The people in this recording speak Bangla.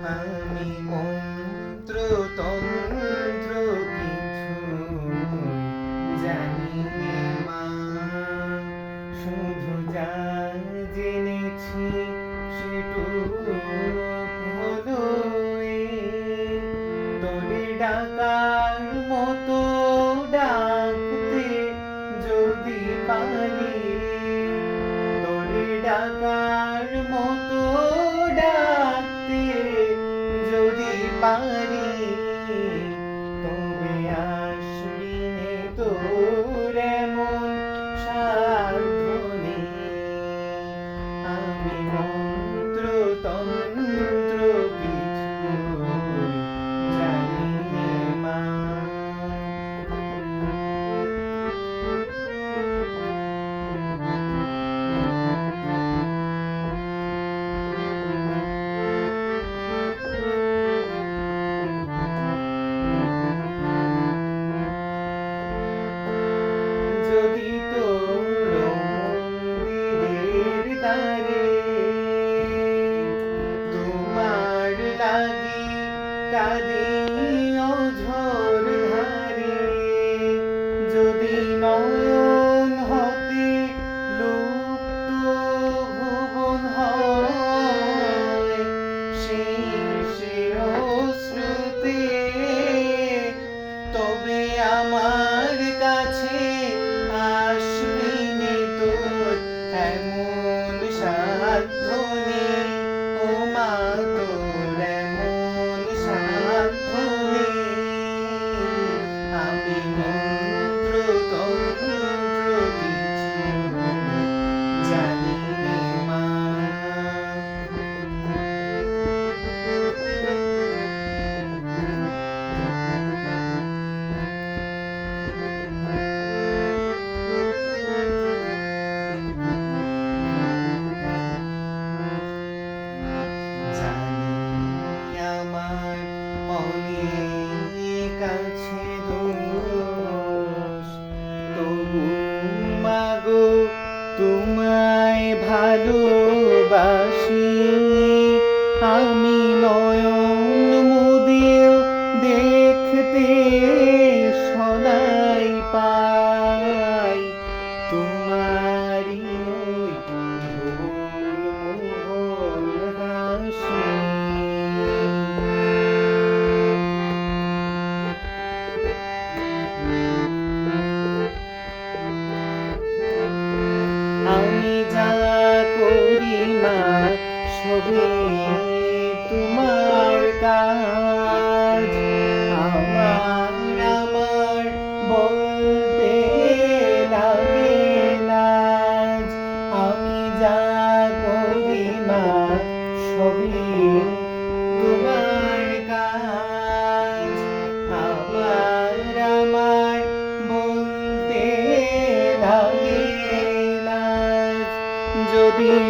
Bye. Bye. কাঁদিও ঝড়। লাগছে দোষ। তবু মাগো তোমায় ভালো তোমার কাজ। আমার আমার বলতে লাগে নাজ আমি যা করি মা সবই তোমার কাজ। আমার আমার যদি